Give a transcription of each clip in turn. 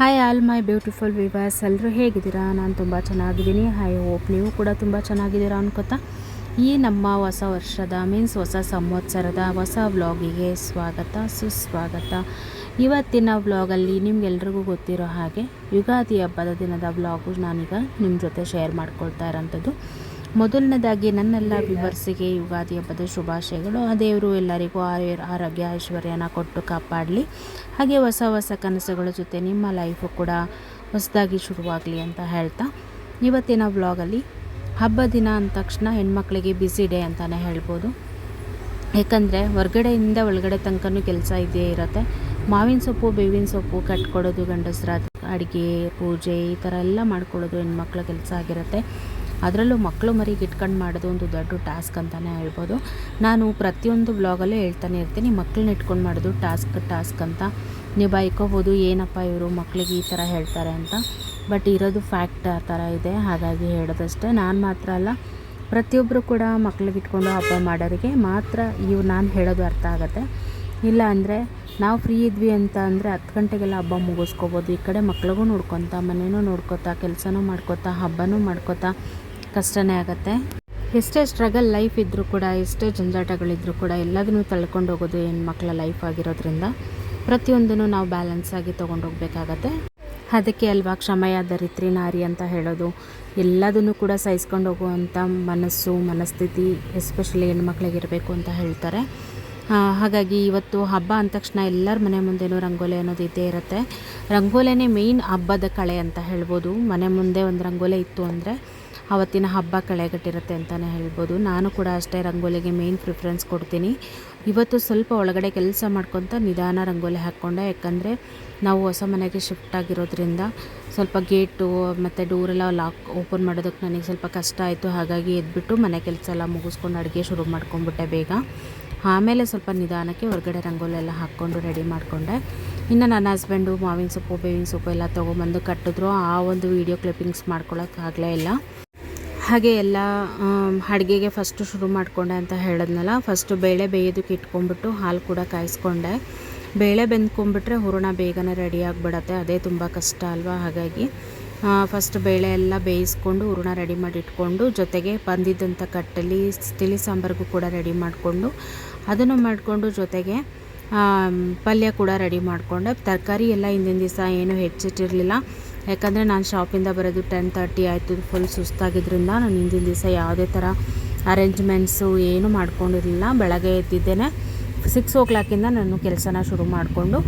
Hi all my beautiful viewers ಎಲ್ಲರೂ ಹೇಗಿದ್ದೀರಾ? ನಾನು ತುಂಬ ಚೆನ್ನಾಗಿದ್ದೀನಿ. ಹೈ ಹೋಪ್ ನೀವು ಕೂಡ ತುಂಬ ಚೆನ್ನಾಗಿದ್ದೀರಾ ಅನ್ಕೋತಾ. ಈ ನಮ್ಮ ಹೊಸ ವರ್ಷದ ಮೀನ್ಸ್ ಹೊಸ ಸಂವತ್ಸರದ ಹೊಸ ವ್ಲಾಗಿಗೆ ಸ್ವಾಗತ, ಸುಸ್ವಾಗತ. ಇವತ್ತಿನ ವ್ಲಾಗಲ್ಲಿ ನಿಮಗೆಲ್ರಿಗೂ ಗೊತ್ತಿರೋ ಹಾಗೆ, ಯುಗಾದಿ ಹಬ್ಬದ ದಿನದ ವ್ಲಾಗು ನಾನೀಗ ನಿಮ್ಮ ಜೊತೆ ಶೇರ್ ಮಾಡ್ಕೊಳ್ತಾ ಇರೋಂಥದ್ದು. ಮೊದಲನೇದಾಗಿ ನನ್ನೆಲ್ಲ ವಿವರ್ಸಿಗೆ ಯುಗಾದಿ ಹಬ್ಬದ ಶುಭಾಶಯಗಳು. ಆ ದೇವರು ಎಲ್ಲರಿಗೂ ಆರೋಗ್ಯ, ಐಶ್ವರ್ಯನ ಕೊಟ್ಟು ಕಾಪಾಡಲಿ. ಹಾಗೆ ಹೊಸ ಹೊಸ ಕನಸುಗಳ ಜೊತೆ ನಿಮ್ಮ ಲೈಫು ಕೂಡ ಹೊಸದಾಗಿ ಶುರುವಾಗಲಿ ಅಂತ ಹೇಳ್ತಾ, ಇವತ್ತಿನ ವ್ಲಾಗಲ್ಲಿ ಹಬ್ಬ ದಿನ ಅಂದ ತಕ್ಷಣ ಹೆಣ್ಮಕ್ಳಿಗೆ ಬ್ಯುಸಿ ಡೇ ಅಂತಲೇ ಹೇಳ್ಬೋದು. ಯಾಕಂದರೆ ಹೊರಗಡೆಯಿಂದ ಒಳಗಡೆ ತನಕನೂ ಕೆಲಸ ಇದ್ದೇ ಇರುತ್ತೆ. ಮಾವಿನ ಸೊಪ್ಪು, ಬೇವಿನ ಸೊಪ್ಪು ಕಟ್ಕೊಡೋದು, ಗಂಡಸ್ರ ಅಡುಗೆ, ಪೂಜೆ ಈ ಥರ ಎಲ್ಲ ಮಾಡ್ಕೊಳ್ಳೋದು ಹೆಣ್ಮಕ್ಳ ಕೆಲಸ ಆಗಿರುತ್ತೆ. ಅದರಲ್ಲೂ ಮಕ್ಕಳು ಮರಿಗೆ ಇಟ್ಕೊಂಡು ಮಾಡೋದು ಒಂದು ದೊಡ್ಡ ಟಾಸ್ಕ್ ಅಂತಲೇ ಹೇಳ್ಬೋದು. ನಾನು ಪ್ರತಿಯೊಂದು ಬ್ಲಾಗಲ್ಲೂ ಹೇಳ್ತಾನೆ ಇರ್ತೀನಿ. ಮಕ್ಕಳನ್ನ ಇಟ್ಕೊಂಡು ಮಾಡೋದು ಟಾಸ್ಕ್ ಟಾಸ್ಕ್ ಅಂತ ನಿಭಾಯ್ಕೋಬೋದು. ಏನಪ್ಪ ಇವರು ಮಕ್ಕಳಿಗೆ ಈ ಥರ ಹೇಳ್ತಾರೆ ಅಂತ. ಬಟ್ ಇರೋದು ಫ್ಯಾಕ್ಟ್ ಆ ಥರ ಇದೆ. ಹಾಗಾಗಿ ಹೇಳೋದಷ್ಟೇ. ನಾನು ಮಾತ್ರ ಅಲ್ಲ ಪ್ರತಿಯೊಬ್ಬರು ಕೂಡ ಮಕ್ಳಿಗೆ ಇಟ್ಕೊಂಡು ಹಬ್ಬ ಮಾಡೋರಿಗೆ ಮಾತ್ರ ಇವು ನಾನು ಹೇಳೋದು ಅರ್ಥ ಆಗುತ್ತೆ. ಇಲ್ಲ ಅಂದರೆ ನಾವು ಫ್ರೀ ಇದ್ವಿ ಅಂತ ಅಂದರೆ ಹತ್ತು ಗಂಟೆಗೆಲ್ಲ ಹಬ್ಬ ಮುಗಿಸ್ಕೋಬೋದು. ಈ ಕಡೆ ಮಕ್ಳಿಗೂ ನೋಡ್ಕೊತಾ, ಮನೇನೂ ನೋಡ್ಕೊತಾ, ಕೆಲಸನೂ ಮಾಡ್ಕೊತಾ, ಹಬ್ಬನೂ ಮಾಡ್ಕೊತಾ ಕಷ್ಟನೇ ಆಗುತ್ತೆ. ಎಷ್ಟೇ ಸ್ಟ್ರಗಲ್ ಲೈಫ್ ಇದ್ದರೂ ಕೂಡ, ಎಷ್ಟೇ ಜಂಜಾಟಗಳಿದ್ರೂ ಕೂಡ ಎಲ್ಲದನ್ನೂ ತಳ್ಕೊಂಡು ಹೋಗೋದು ಹೆಣ್ಮಕ್ಳ ಲೈಫ್ ಆಗಿರೋದ್ರಿಂದ ಪ್ರತಿಯೊಂದನ್ನು ನಾವು ಬ್ಯಾಲೆನ್ಸ್ ಆಗಿ ತೊಗೊಂಡೋಗ್ಬೇಕಾಗತ್ತೆ ಅದಕ್ಕೆ ಅಲ್ವಾ ಕ್ಷಮಯ ಧರಿತ್ರಿ ನಾರಿ ಅಂತ ಹೇಳೋದು. ಎಲ್ಲದನ್ನು ಕೂಡ ಸಹಿಸ್ಕೊಂಡು ಹೋಗುವಂಥ ಮನಸ್ಸು, ಮನಸ್ಥಿತಿ ಎಸ್ಪೆಷಲಿ ಹೆಣ್ಮಕ್ಳಿಗಿರಬೇಕು ಅಂತ ಹೇಳ್ತಾರೆ. ಹಾಗಾಗಿ ಇವತ್ತು ಹಬ್ಬ ಅಂದ ತಕ್ಷಣ ಎಲ್ಲರ ಮನೆ ಮುಂದೆನೂ ರಂಗೋಲಿ ಅನ್ನೋದು ಇದ್ದೇ ಇರುತ್ತೆ. ರಂಗೋಲಿನೇ ಮೇಯ್ನ್ ಹಬ್ಬದ ಕಳೆ ಅಂತ ಹೇಳ್ಬೋದು. ಮನೆ ಮುಂದೆ ಒಂದು ರಂಗೋಲಿ ಇತ್ತು ಅಂದರೆ ಆವತ್ತಿನ ಹಬ್ಬ ಕಳೆಗಟ್ಟಿರುತ್ತೆ ಅಂತಲೇ ಹೇಳ್ಬೋದು. ನಾನು ಕೂಡ ಅಷ್ಟೇ ರಂಗೋಲಿಗೆ ಮೇನ್ ಪ್ರಿಫರೆನ್ಸ್ ಕೊಡ್ತೀನಿ. ಇವತ್ತು ಸ್ವಲ್ಪ ಒಳಗಡೆ ಕೆಲಸ ಮಾಡ್ಕೊತ ನಿಧಾನ ರಂಗೋಲಿ ಹಾಕ್ಕೊಂಡೆ. ಯಾಕಂದರೆ ನಾವು ಹೊಸ ಮನೆಗೆ ಶಿಫ್ಟ್ ಆಗಿರೋದ್ರಿಂದ ಸ್ವಲ್ಪ ಗೇಟು ಮತ್ತು ಡೋರೆಲ್ಲ ಲಾಕ್ ಓಪನ್ ಮಾಡೋದಕ್ಕೆ ನನಗೆ ಸ್ವಲ್ಪ ಕಷ್ಟ ಆಯಿತು. ಹಾಗಾಗಿ ಎದ್ಬಿಟ್ಟು ಮನೆ ಕೆಲಸ ಎಲ್ಲ ಮುಗಿಸ್ಕೊಂಡು ಅಡುಗೆ ಶುರು ಮಾಡ್ಕೊಂಬಿಟ್ಟೆ ಬೇಗ. ಆಮೇಲೆ ಸ್ವಲ್ಪ ನಿಧಾನಕ್ಕೆ ಹೊರಗಡೆ ರಂಗೋಲಿ ಎಲ್ಲ ಹಾಕ್ಕೊಂಡು ರೆಡಿ ಮಾಡಿಕೊಂಡೆ. ಇನ್ನು ನನ್ನ ಹಸ್ಬೆಂಡು ಮಾವಿನ ಸೊಪ್ಪು, ಬೇವಿನ ಸೊಪ್ಪು ಎಲ್ಲ ತೊಗೊಂಬಂದು ಕಟ್ಟಿದ್ರು. ಆ ಒಂದು ವೀಡಿಯೋ ಕ್ಲಿಪ್ಪಿಂಗ್ಸ್ ಮಾಡ್ಕೊಳ್ಳೋಕ್ಕಾಗಲೇ ಇಲ್ಲ. ಹಾಗೆ ಎಲ್ಲ ಅಡುಗೆಗೆ ಫಸ್ಟು ಶುರು ಮಾಡಿಕೊಂಡೆ ಅಂತ ಹೇಳಿದ್ನಲ್ಲ ಫಸ್ಟು ಬೇಳೆ ಬೇಯೋದಕ್ಕೆ ಇಟ್ಕೊಂಡ್ಬಿಟ್ಟು ಹಾಲು ಕೂಡ ಕಾಯಿಸ್ಕೊಂಡೆ. ಬೇಳೆ ಬೆಂದ್ಕೊಂಡ್ಬಿಟ್ರೆ ಹೂರಣ ಬೇಗನೆ ರೆಡಿ ಆಗಿಬಿಡತ್ತೆ, ಅದೇ ತುಂಬ ಕಷ್ಟ ಅಲ್ವಾ ಹಾಗಾಗಿ. ಫಸ್ಟ್ ಬೇಳೆ ಎಲ್ಲ ಬೇಯಿಸ್ಕೊಂಡು ಹೂರಣ ರೆಡಿ ಮಾಡಿ ಇಟ್ಕೊಂಡು ಜೊತೆಗೆ ಬಂದಿದ್ದಂಥ ಕಟ್ಟಲ್ಲಿ ತಿಳಿ ಸಾಂಬಾರಿಗೂ ಕೂಡ ರೆಡಿ ಮಾಡಿಕೊಂಡು, ಅದನ್ನು ಮಾಡಿಕೊಂಡು ಜೊತೆಗೆ ಪಲ್ಯ ಕೂಡ ರೆಡಿ ಮಾಡಿಕೊಂಡೆ. ತರಕಾರಿ ಎಲ್ಲ ಹಿಂದಿನ ದಿವಸ ಏನು ಹೆಚ್ಚಿಟ್ಟಿರಲಿಲ್ಲ. ಯಾಕಂದರೆ ನಾನು ಶಾಪಿಂದ ಬರೋದು ಟೆನ್ ತರ್ಟಿ ಆಯಿತು ಫುಲ್ ಸುಸ್ತಾಗಿದ್ದರಿಂದ ನಾನು ಹಿಂದಿನ ದಿವಸ ಯಾವುದೇ ಥರ ಅರೇಂಜ್ಮೆಂಟ್ಸು ಏನು ಮಾಡ್ಕೊಂಡಿರಲಿಲ್ಲ. ಬೆಳಗ್ಗೆ ಎದ್ದಿದ್ದೇನೆ. ಸಿಕ್ಸ್ ಓ ಕ್ಲಾಕಿಂದ ನಾನು ಕೆಲಸನ ಶುರು ಮಾಡಿಕೊಂಡು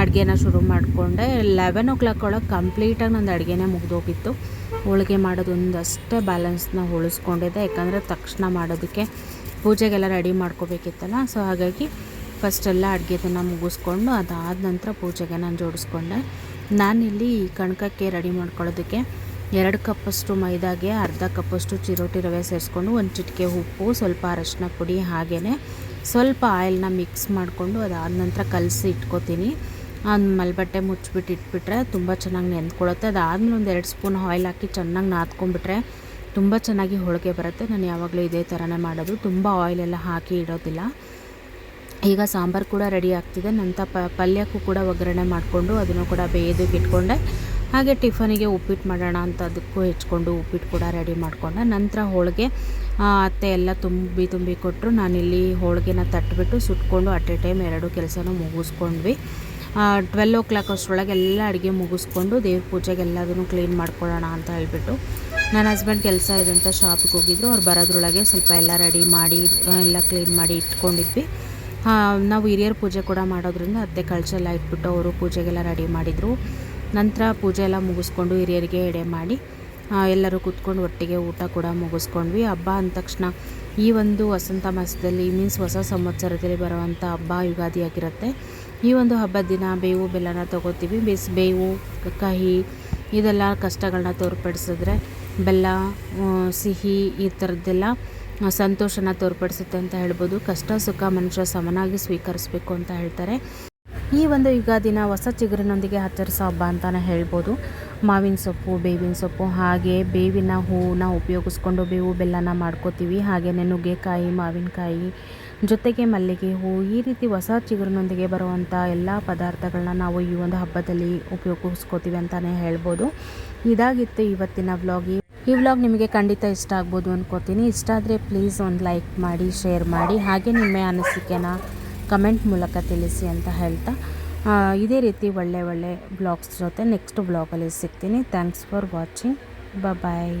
ಅಡುಗೆನ ಶುರು ಮಾಡಿಕೊಂಡೆ. ಲೆವೆನ್ ಓ ಕ್ಲಾಕ್ ಒಳಗೆ ಕಂಪ್ಲೀಟಾಗಿ ನಂದು ಅಡುಗೆನೇ ಮುಗಿದೋಗಿತ್ತು. ಹೋಳಿಗೆ ಮಾಡೋದು ಒಂದಷ್ಟೇ ಬ್ಯಾಲೆನ್ಸ್ನ ಉಳಿಸ್ಕೊಂಡಿದ್ದೆ. ಯಾಕಂದರೆ ತಕ್ಷಣ ಮಾಡೋದಕ್ಕೆ ಪೂಜೆಗೆಲ್ಲ ರೆಡಿ ಮಾಡ್ಕೋಬೇಕಿತ್ತಲ್ಲ ಸೊ ಹಾಗಾಗಿ ಫಸ್ಟೆಲ್ಲ ಅಡುಗೆದನ್ನು ಮುಗಿಸ್ಕೊಂಡು ಅದಾದ ನಂತರ ಪೂಜೆಗೆ ನಾನು ಜೋಡಿಸ್ಕೊಂಡೆ. ನಾನಿಲ್ಲಿ ಕಣಕಕ್ಕೆ ರೆಡಿ ಮಾಡ್ಕೊಳ್ಳೋದಕ್ಕೆ ಎರಡು ಕಪ್ಪಷ್ಟು ಮೈದಾಗೆ, ಅರ್ಧ ಕಪ್ಪಷ್ಟು ಚಿರೋಟಿ ರವೆ ಸೇರಿಸ್ಕೊಂಡು ಒಂದು ಚಿಟಿಕೆ ಉಪ್ಪು, ಸ್ವಲ್ಪ ಅರಶಿನ ಪುಡಿ ಹಾಗೆಯೇ ಸ್ವಲ್ಪ ಆಯಿಲ್ನ ಮಿಕ್ಸ್ ಮಾಡಿಕೊಂಡು ಅದಾದ ನಂತರ ಕಲಸಿ ಇಟ್ಕೋತೀನಿ. ಅದು ಮಲ್ಬಟ್ಟೆ ಮುಚ್ಚಿಬಿಟ್ಟು ಇಟ್ಬಿಟ್ರೆ ತುಂಬ ಚೆನ್ನಾಗಿ ನೆಂದ್ಕೊಳುತ್ತೆ ಅದಾದಮೇಲೆ ಒಂದು ಎರಡು ಸ್ಪೂನ್ ಆಯಿಲ್ ಹಾಕಿ ಚೆನ್ನಾಗಿ ನಾದ್ಕೊಂಡ್ಬಿಟ್ರೆ ತುಂಬ ಚೆನ್ನಾಗಿ ಹೋಳಿಗೆ ಬರುತ್ತೆ. ನಾನು ಯಾವಾಗಲೂ ಇದೇ ಥರನೇ ಮಾಡೋದು. ತುಂಬ ಆಯಿಲೆಲ್ಲ ಹಾಕಿ ಇಡೋದಿಲ್ಲ. ಈಗ ಸಾಂಬಾರು ಕೂಡ ರೆಡಿ ಆಗ್ತಿದೆ. ನಂತರ ಪ, ಪಲ್ಯಕ್ಕೂ ಕೂಡ ಒಗ್ಗರಣೆ ಮಾಡಿಕೊಂಡು ಅದನ್ನು ಕೂಡ ಬೇಯೋದಕ್ಕೆ ಇಟ್ಕೊಂಡೆ. ಹಾಗೆ ಟಿಫನಿಗೆ ಉಪ್ಪಿಟ್ಟು ಮಾಡೋಣ ಅಂತ ಅದಕ್ಕೂ ಹೆಚ್ಕೊಂಡು ಉಪ್ಪಿಟ್ಟು ಕೂಡ ರೆಡಿ ಮಾಡಿಕೊಂಡೆ. ನಂತರ ಹೋಳಿಗೆ ಅತ್ತೆ ಎಲ್ಲ ತುಂಬಿ ತುಂಬಿ ಕೊಟ್ಟರು. ನಾನಿಲ್ಲಿ ಹೋಳಿಗೆನ ತಟ್ಬಿಟ್ಟು ಸುಟ್ಕೊಂಡು ಅಟ್ ಎ ಟೈಮ್ ಎರಡು ಕೆಲಸನೂ ಮುಗಿಸ್ಕೊಂಡ್ವಿ. ಟ್ವೆಲ್ ಓ ಕ್ಲಾಕ್ ಅಷ್ಟರೊಳಗೆ ಎಲ್ಲ ಅಡುಗೆ ಮುಗಿಸ್ಕೊಂಡು ದೇವ್ರ ಪೂಜೆಗೆ ಎಲ್ಲದನ್ನು ಕ್ಲೀನ್ ಮಾಡ್ಕೊಳ್ಳೋಣ ಅಂತ ಹೇಳಿಬಿಟ್ಟು ನನ್ನ ಹಸ್ಬೆಂಡ್ ಕೆಲಸ ಇದೆ ಅಂತ ಶಾಪಿಗೆ ಹೋಗಿದ್ರು. ಅವ್ರು ಬರೋದ್ರೊಳಗೆ ಸ್ವಲ್ಪ ಎಲ್ಲ ರೆಡಿ ಮಾಡಿ ಎಲ್ಲ ಕ್ಲೀನ್ ಮಾಡಿ ಇಟ್ಕೊಂಡಿದ್ವಿ. ನಾವು ಹಿರಿಯರ ಪೂಜೆ ಕೂಡ ಮಾಡೋದ್ರಿಂದ ಅತ್ತೆ ಕಳ್ಸೆಲ್ಲ ಇಟ್ಬಿಟ್ಟು ಅವರು ಪೂಜೆಗೆಲ್ಲ ರೆಡಿ ಮಾಡಿದರು. ನಂತರ ಪೂಜೆ ಎಲ್ಲ ಮುಗಿಸ್ಕೊಂಡು ಹಿರಿಯರಿಗೆ ಎಡೆ ಮಾಡಿ ಎಲ್ಲರೂ ಕೂತ್ಕೊಂಡು ಒಟ್ಟಿಗೆ ಊಟ ಕೂಡ ಮುಗಿಸ್ಕೊಂಡ್ವಿ. ಹಬ್ಬ ಅಂದ ತಕ್ಷಣ ಈ ಒಂದು ವಸಂತ ಮಾಸದಲ್ಲಿ ಮೀನ್ಸ್ ಹೊಸ ಸಂವತ್ಸರದಲ್ಲಿ ಬರುವಂಥ ಹಬ್ಬ ಯುಗಾದಿ ಆಗಿರುತ್ತೆ ಈ ಒಂದು ಹಬ್ಬದ ದಿನ ಬೇವು ಬೆಲ್ಲನ ತೊಗೋತೀವಿ. ಬೇಸ್ ಬೇವು, ಕಹಿ, ಇದೆಲ್ಲ ಕಷ್ಟಗಳನ್ನ ತೋರ್ಪಡಿಸಿದ್ರೆ ಬೆಲ್ಲ ಸಿಹಿ ಈ ಥರದ್ದೆಲ್ಲ ಸಂತೋಷನ ತೋರ್ಪಡಿಸುತ್ತೆ ಅಂತ ಹೇಳ್ಬೋದು. ಕಷ್ಟ, ಸುಖ ಮನುಷ್ಯ ಸಮನಾಗಿ ಸ್ವೀಕರಿಸಬೇಕು ಅಂತ ಹೇಳ್ತಾರೆ. ಈ ಒಂದು ಯುಗಾದಿನ ಹೊಸ ಚಿಗುರಿನೊಂದಿಗೆ ಆಚರಿಸೋ ಹಬ್ಬ ಅಂತಲೇ ಹೇಳ್ಬೋದು. ಮಾವಿನ ಸೊಪ್ಪು, ಬೇವಿನ ಸೊಪ್ಪು, ಹಾಗೆ ಬೇವಿನ ಹೂವನ್ನ ಉಪಯೋಗಿಸ್ಕೊಂಡು ಬೇವು ಬೆಲ್ಲನ ಮಾಡ್ಕೋತೀವಿ. ಹಾಗೆಯೇ ನುಗ್ಗೆಕಾಯಿ ಮಾವಿನಕಾಯಿ, ಜೊತೆಗೆ ಮಲ್ಲಿಗೆ ಹೂವು ಈ ರೀತಿ ಹೊಸ ಚಿಗುರಿನೊಂದಿಗೆ ಬರುವಂಥ ಎಲ್ಲ ಪದಾರ್ಥಗಳನ್ನ ನಾವು ಈ ಒಂದು ಹಬ್ಬದಲ್ಲಿ ಉಪಯೋಗಿಸ್ಕೋತೀವಿ ಅಂತಲೇ ಹೇಳ್ಬೋದು. ಇದಾಗಿತ್ತು ಇವತ್ತಿನ ವ್ಲಾಗ್. ವ್ಲಾಗ್ ನಿಮಗೆ ಖಂಡಿತ ಇಷ್ಟ ಆಗ್ಬೋದು ಅಂದ್ಕೋತೀನಿ ಇಷ್ಟ ಆದರೆ ಪ್ಲೀಸ್ ಒಂದು ಲೈಕ್ ಮಾಡಿ ಶೇರ್ ಮಾಡಿ. ಹಾಗೆ ನಿಮ್ಮ ಅನಿಸಿಕೆನ ಕಮೆಂಟ್ ಮೂಲಕ ತಿಳಿಸಿ ಅಂತ ಹೇಳ್ತಾ ಇದೇ ರೀತಿ ಒಳ್ಳೆ ಒಳ್ಳೆ ಬ್ಲಾಗ್ಸ್ ಜೊತೆ ನೆಕ್ಸ್ಟ್ ಬ್ಲಾಗಲ್ಲಿ ಸಿಗ್ತೀನಿ. Thanks for watching bye